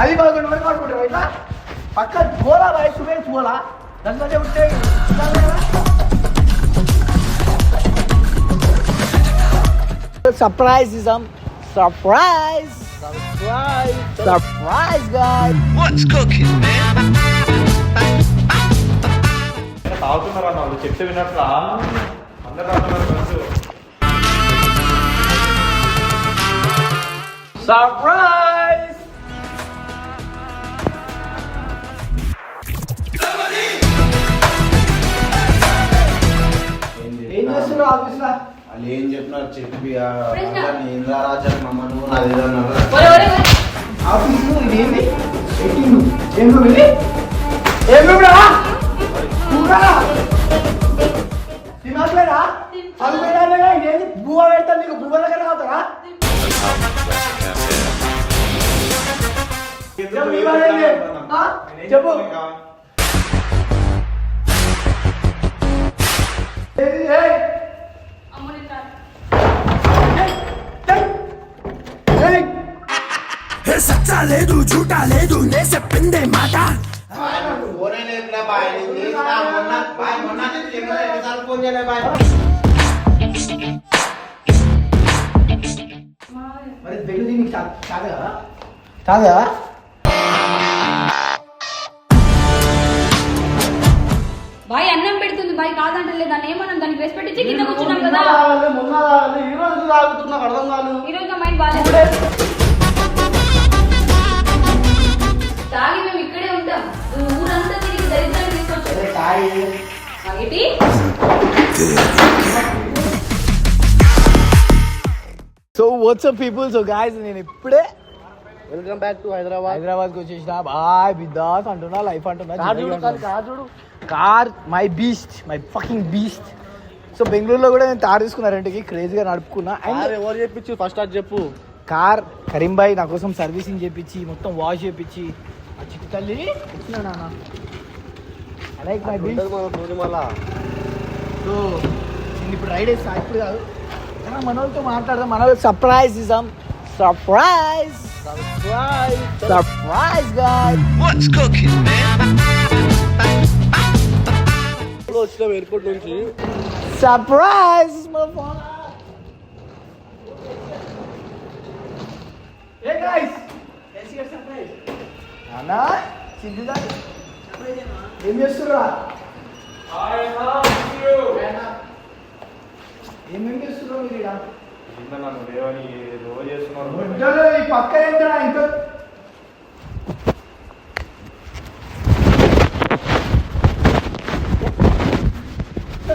అది పదకొండు వరకు ఆడుకుంటారు ఇట్లా పక్క గోలా బాయ్ సురేష్ గోలా దాంట్లో ఉంటే surprise ism surprise surprise. Surprise guy What's cooking, man? తాగుతున్నారు అన్న వాళ్ళు? చెప్తే వినట్లా? అందరు తాగుతున్నారు ఫ్రెండ్స్ సర్ప్రైజ్ వాళ్ళు ఏం చెప్పినారు చెప్పి ఇది అన్నారు ఆఫీస్ ఇది ఏంటి మీటింగ్ ఏం రూమ్ ఇది? ఏం రూమ్ రా? కూరా? తినట్లేదా? పలుకురాలేగా ఇదేంటి బువ్వ పెడతా నీకు బువ్వ దగ్గర అవుతారా చెప్పు? చెప్పు ఏయ్. సచ్చా లేదు జూటా లేదు నే చెప్పిందే మాట. మరి బెల్లు దీనికి కాదు కదా కాదు కదా బాయ్ అన్నం పెడుతుంది బాయ్ కాదంటలేదు దాన్ని ఏమన్నాం దానికి రెస్పెక్ట్ ఇచ్చి కింద కూర్చున్నాం కదా. మొన్న తాగాలి, ఈ రోజు తాగుతున్నా అర్థం కాదు ఈ రోజు మైండ్ బాగాలేదు. తాగి మేము ఇక్కడే ఉంటాం. నువ్వు ఊరంతా తిరిగి దరిద్రాన్ని తీసుకొచ్చావు తాగి? ఏంటి? So WhatsApp people so guys నేను ఇప్పుడే వెల్కమ్ బ్యాక్ టు హైదరాబాద్ హైదరాబాద్కి వచ్చేసిన. బాయ్ బిద్దాస్ అంటున్నా లైఫ్ అంటున్నా car my beast my fucking beast so బెంగళూరులో కూడా నేను తార్ తీసుకున్నా రెండుకి క్రేజీగా నడుపుకున్నా. అండ్ ఎవరు చెప్పించు? ఫస్ట్ అది చెప్పు. కార్ కరీం భాయ్ నా కోసం సర్వీసింగ్ చేపించి మొత్తం వాష్ చేపించి చిట్టి తల్లి. వచ్చినా నాన్న. లైక్ మై మళ్ళా. సో నేను ఇప్పుడు రైడ్ వేస్తా ఇప్పుడు కాదు. కానీ మన వాళ్ళతో మాట్లాడదాం మన సర్ప్రైజ్ ఇస్తాం surprise surprise surprise guy What's cooking, man? వచ్చినాం ఎయిర్పోర్ట్ నుంచి. సర్ప్రైజ్ ఏ గైస్ సర్ప్రైజ్ నానా చిందుదా ఏం చేస్తుర్రా ఏమేం చేస్తుర్రా మీరు చేస్తున్నారు గుడ్డలు ఈ పక్క ఏంటరా ఇంకా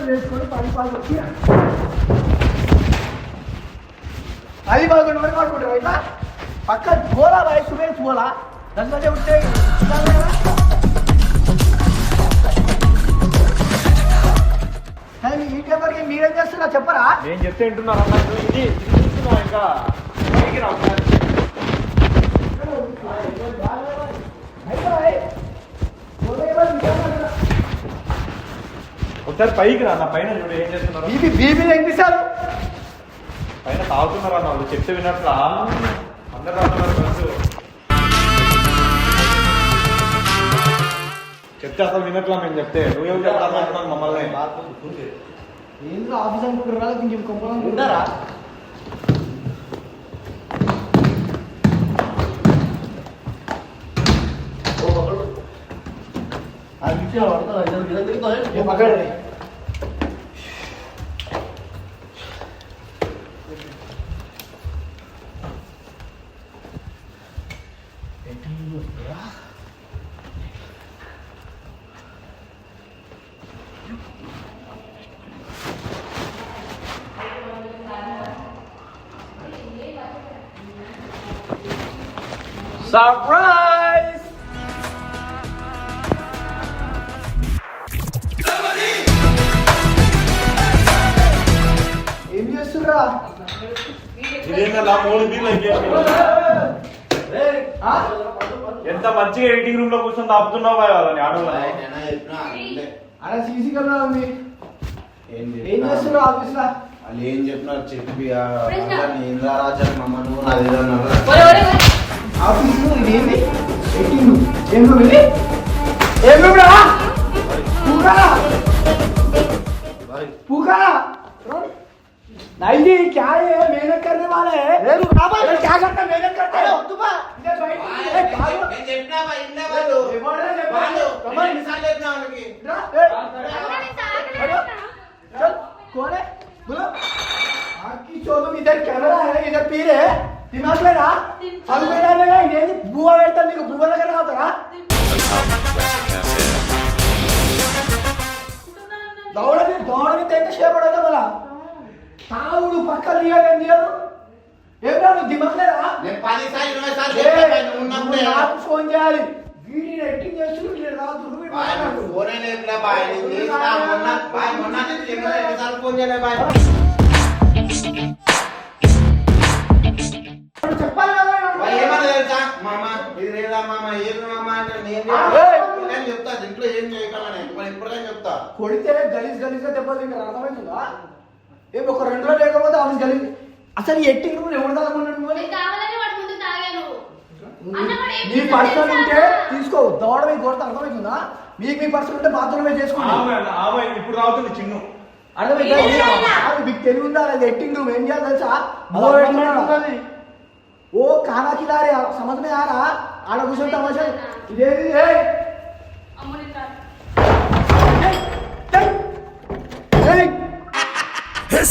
వేసుకొని పది పాలు వచ్చి అది పదకొండు వరకు ఆడుకుంటారు ఇట్లా పక్క గోలా బాయ్ గోలా ఈ మీరేం చేస్తున్నా చెప్పరా? నేను చెప్తే ఇది ఇది చూస్తున్నావు ఇంకా? పైకి రా ఒకసారి. ఒకసారి పైకి రా పైన చూడు ఏం చేస్తున్నారు. బీబీ బీబీ ఎక్కిస్తారు పైన తాగుతున్నారు వాళ్ళు? చెప్తే వినట్లా? అందరు తాగుతున్నారు చెప్తే అసలు వినట్లా మేము చెప్తే. నువ్వేం చెప్తాను మమ్మల్ని. ఏంద్ర ఆఫీస్ అనుకుంటారా కొంచెం కొంపలం ఉంటారా ఏ పక్కడే సర్ప్రైజ్ ఏం ఆ? ఎంత మంచిగా ఎడిటింగ్ రూమ్లో కూర్చొని తాపుతున్నావు వాళ్ళని. అలా సీసీ కెమెరా ఉంది. ఏం ఏం చెప్పినా? చేస్తున్నావు ఆఫీస్లో వాళ్ళు ఏం చెప్పినారు చెప్పి అది ఇది అన్నారు ఒరే, ఒరే, ఒరే. ఆఫీసు ఇదేంటి ఎట్టిండు ఏం రూమ్ ఇది ఏం రూమ్ రా పూకా पूका नहीं जी क्या है मेहनत करने वाले हैं अरे क्या करता मेहनत करता है तू बा इधर बैठ ए, भागो। నేను చెప్పినా బా, ఇన్నా వాళ్ళు. ఎవరైనా చెప్పాలి. వాళ్ళు. कमल, ఎన్నిసార్లు చెప్పినా వాళ్ళకి? इधर आ, ए, हेलो, चल कौन है बोलो आपकी चोदम इधर कैमरा है इधर पी रहे हैं తిమ్మట్లేదా చదువుకోవడానిగా ఏంది భూవ పెడతా నీకు భూవ దగ్గర అవుతారా దౌడని దౌడని తెంక చేపడదా మళ్ళా తావుడు పక్క తీయడం తీయదు ఏమిరా నువ్వు దిమ్మట్లేదా నాకు ఫోన్ చేయాలి. వీడిని ఎట్టింగ్ చేస్తూ నేను రాదు ఫోన్ మొన్న మొన్న ఫోన్ చేయలే బాయ్? నేను చెప్తా ఇంట్లో ఏం చేయగలను చెప్తా. కొడితే గలీజ్ గలీజ్గా దెబ్బలు తింటారు. అర్థమైందా? ఏమి ఒక రెండు రోజులు లేకపోతే ఆఫీస్ గలీజ్ అసలు ఎట్టి నువ్వు ఎవరు తాగమన్నాడు మీ పర్సన్ ఉంటే తీసుకో. దోడమే కొడతా అర్థమవుతుందా మీకు మీ పర్సన్ ఉంటే బాత్రూమే చేసుకోండి. ఇప్పుడు రావుతుంది చిన్న. అర్థమైందా? మీకు తెలివి ఉందా? ఎట్టింగ్ నువ్వు ఏం చేయాలి తెలుసా? ఓ కానాకి దారే సమజమే ఆరా? ఆడ కూర్చొని తమాషా. ఇదేది?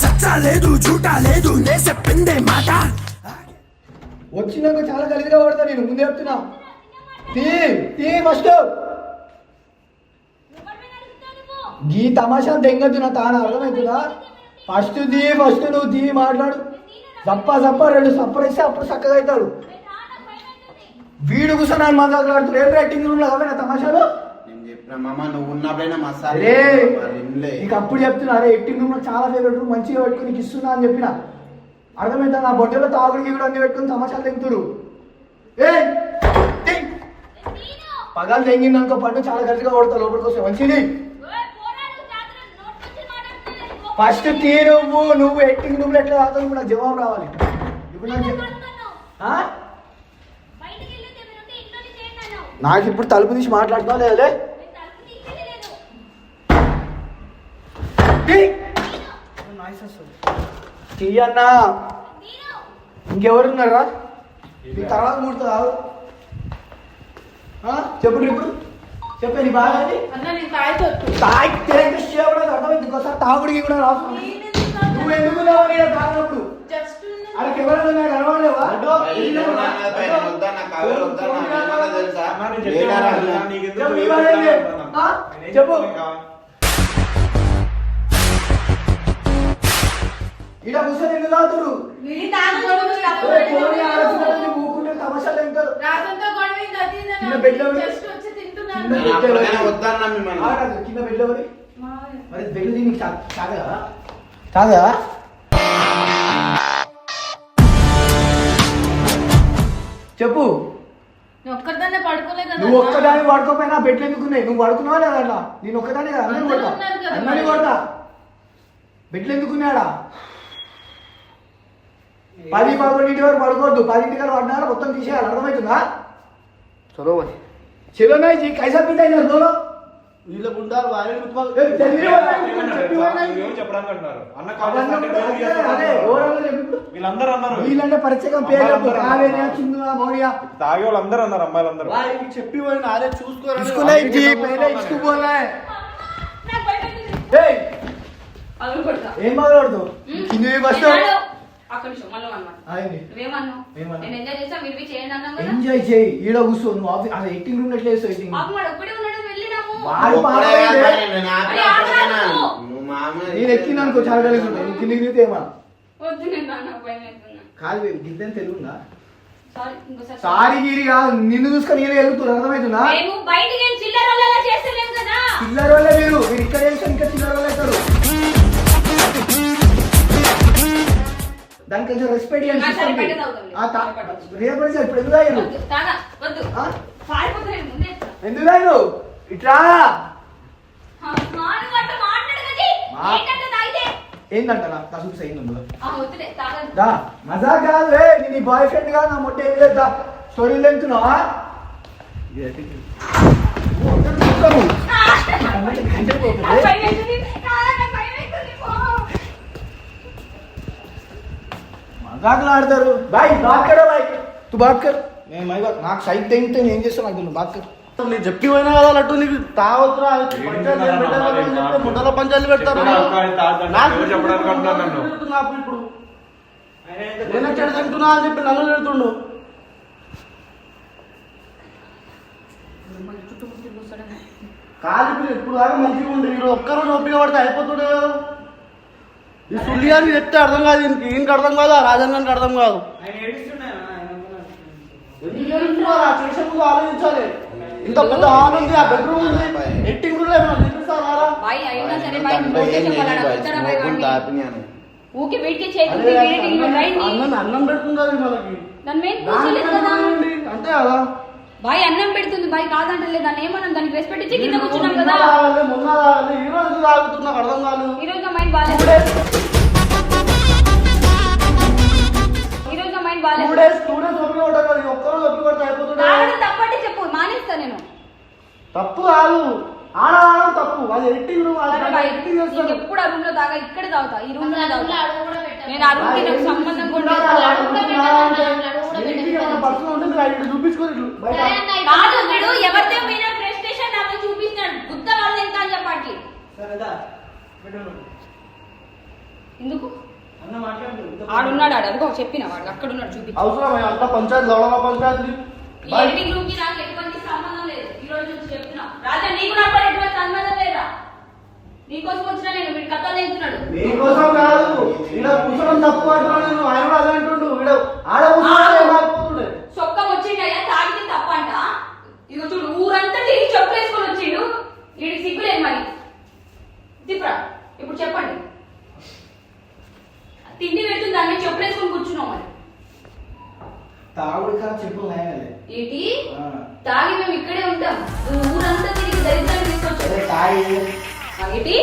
సచ్చా లేదు జూటా లేదు నే చెప్పిందే మాట. వచ్చినాక చాలా గలిదిగా పడతా నేను ముందు చెప్తున్నా. తీ తీ ఫస్ట్. గీ తమాషా దెంగదు నా తాను అర్థమవుతుందా ఫస్ట్ దీ ఫస్ట్ నువ్వు దీ మాట్లాడు. సప్ప సప్ప రెండు సప్పరేస్తే అప్పుడు చక్కగా అవుతాడు. వీడు కూర్చొని మాట్లాడుతున్నాడు. ఏం రైటింగ్ రూమ్లో కావాలి తమాషాలు. నీకు అప్పుడు చెప్తున్నా అరే ఎట్టింగ్ రూమ్ చాలా ఫేవరెట్ రూమ్ మంచిగా పెట్టుకుని నీకు ఇస్తున్నా అని చెప్పిన. అర్థమైందా? నా బొట్టలో తాగుడికి కూడా అన్ని పెట్టుకుని తమాషాలు తెంగుతురు ఏ పగాలు తెంగింది అనుకో పట్టు చాలా గట్టిగా కొడతా లోపలికి వస్తే. మంచిది. ఫస్ట్ తీ నువ్వు నువ్వు ఎట్టింగ్ రూమ్ ఎట్లా తాగుతావు? నాకు జవాబు రావాలి. ఇప్పుడు నాకు నేను చెప్- పడుతున్నాను. ఆ? బయటికి వెళ్ళి ఏమైనా ఉంటే ఇంట్లోనే చేయండి అన్నావు. నాకు ఇప్పుడు తలుపు తీసి మాట్లాడుతున్నావు లేదా నేను తలుపు తీసేది లేదు. చెయ్యన్నా నేను ఇంకెవరున్నారా తర్వాత ముడుతుంది చెప్పు ఇప్పుడు చెప్పే నీ బాగా అర్థమైంది? తాగుడికి కూడా రాసు నువ్వు ఎందుకు అరే ఎవరైనా కనబడలేవా చెప్పే. ఈడ కూర్చొని ఎందుకు తాగుతోడు ఊకుంటే తమాషాలు అని కింద బెడ్లో జస్ట్ వచ్చి తింటున్నాను కింద నేను అప్పటికైనా వద్దన్నా మిమ్మల్ని ఆగదు, కింద బెడ్ ఎవరి మావయ్య. మరి బెడ్ దీనికి కాదా కాదా చెప్పు. నువ్వు ఒక్కదాన్ని వాడుకోకపోయినా బెట్లు ఎందుకున్నాయి నువ్వు వాడుకున్నావా లేదా అట్లా? నేను ఒక్కదాన్ని కదా అందరిని కొడతా. అందరినీ కొడతా. బెట్లు ఎందుకున్నాడా పది పదకొండింటి వరకు పడుకోవద్దు. పదింటి వరకు వాడినా మొత్తం తీసేయాలి. అర్థమవుతుందా? చలో చలో కైసా పీట అయినా వీళ్ళ గుండా వీళ్ళందరూ అన్నారు. వీళ్ళంటే పరిచయం తాగే వాళ్ళందరూ అన్నారు. అమ్మాయిలందరూ. చెప్పి పోయిన అరే చూసుకోరా ఏం ఎంజాయ్ చేయి. ఈడ కూర్చో నువ్వు ఎయిటింగ్ రూమ్ ఎట్లా చేస్తావు ఎయిటింగ్ నేను ఎక్కిన అనుకో చాలా కలిసి ఉంటాయి నువ్వు కిందికి దిగితే ఏమా వద్దు నేను రాను, నాకు భయం అవుతుంది. కాదు గిద్దని తెలుగుందా సారీ ఇంకోసారి సారీ గీరి కాదు నిన్ను చూసుకొని నేను వెళ్తున్నా అర్థమవుతుందా మేము బయటికి వెళ్ళి చిల్లర వల్లే మీరు మీరు ఇక్కడ చేస్తే ఇంకా చిల్లర వల్ల అవుతారు దానికి కొంచెం రెస్పెక్ట్ తాగుతాంలే. రేపటి ఇప్పుడు ఎందుకు తాగారు? వద్దు, తాగా వద్దు. ఆ? పారిపోతున్నాను ముందే ఎందుకు ఇట్లా? నా దా మజా కాదు ఏ నీ బాయ్ ఫ్రెండ్ కాదు నా మొట్ట ఏం లేదు ఆడతారు. Bye bye. తు బాత్ కర్ నేను మై బాత్ నాకు సైట్ తెగితే నేను ఏం చేస్తాను నాకు తెలియదు నీకు చెప్పి పోయినా కదా లడ్డు నీకు తాగొద్దురా పంచాయతీ ఏం పెట్టారు అని చెప్తే ముఠాలో పంచాయతీ పెడతారు? ఇప్పుడు? నేను చెడు తింటున్నా అని చెప్పి నన్ను తిడుతుండు. కాలి పిల్ల ఇప్పుడు దాకా మంచిగా ఉండి ఈరోజు ఒక్కరోజు ఓపిక పడితే అయిపోతుండే కదా. ఈ సుల్లియానికి చెప్తే అర్థం కాదు ఈయనకి ఈయనకి అర్థం కాదు ఆ రాజంగానికి అర్థం కాదు. ఎందుకు ఏడుస్తున్నావు? ఆ చేసే ముందు ఆలోచించాలి. ఇంత పెద్ద హాల్ ఉంది ఆ బెడ్రూమ్ ఉంది. ఎట్టింగ్ కూడా ఏమైనా చూపిస్తారా బాయ్ అయినా సరే అన్నం. అన్నం పెడుతుంది మనకి? అంతే కదా. బాయ్ అన్నం పెడుతుంది బాయ్ కాదంటలేదు. దాన్ని ఏమన్నా? దానికి రెస్పెక్ట్ ఇచ్చి కింద కూర్చున్నాం కదా. మొన్న తాగాలి, ఈ రోజు తాగుతున్నా అర్థం కాదు ఈ రోజు నా మైండ్ బాగాలేదు. ఈ రోజు నా మైండ్ టూ బాగాలేదు డేస్ టూ డేస్ ఓపిక పడ్డా కదా ఈ ఒక్కరోజు అయిపోతుండే తాగడం తప్పంటే చెప్పు మానేస్తా తప్పు కాదు. ఆడవాడడం తప్పు. అది ఎడిటింగ్ చేస్తారు. ఎప్పుడు ఆ రూమ్లో తాగా ఇక్కడే తాగుతా ఈ రూమ్లో తాగుతా అడుగు కూడా పెట్టాను. నేను ఆ రూమ్కి నాకు సంబంధం కూడా లేదు. పర్సనల్ ఉంటే మీరు ఐదు చూపించుకోరు ఇట్లు బయట. సరే అన్న, ఇప్పుడు కాదు వీడు ఎవరితో మీద ప్రెస్టేషన్ నా మీద చూపిస్తున్నాడు గుద్ద వాళ్ళు ఎంత అని చెప్పాలి ఎందుకు? ఆడున్నాడు ఆడు అదిగో చెప్పిన వాడు. అక్కడ ఉన్నాడు చూపి అవసరం అంతా పంచాయతీ పంచాయతీ. ఈ ఎడిటింగ్ రూమ్కి నీకు నాకు కూడా ఎటువంటి సంబంధం లేదా? నీకోసం వచ్చినా నేను వీడి కథలు నేర్చున్నాడు నీకోసం కాదు. ఈడ కూర్చోడం తప్పు అంటున్నాడు నేను. ఆయన కూడా అదే అంటుండు. ఈడ ఆడ కూర్చోడం ఏమైపోతుండే సొక్కం వచ్చిండయ్యా తాగితే తప్పంట. ఇదిగో చూడు ఊరంతా తిరిగి చెప్పు వేసుకొని వచ్చిండు. వీడికి సిగ్గులేదు మరి. ఇప్పుడు చెప్పండి. తిండి పెడుతుంది దాని మీద చెప్పులు వేసుకొని కూర్చున్నాం మరి. తాగుడు కాదు చెప్పులు ఏంటి? తాగి మేము ఇక్కడే ఉంటాం. ఒకటి.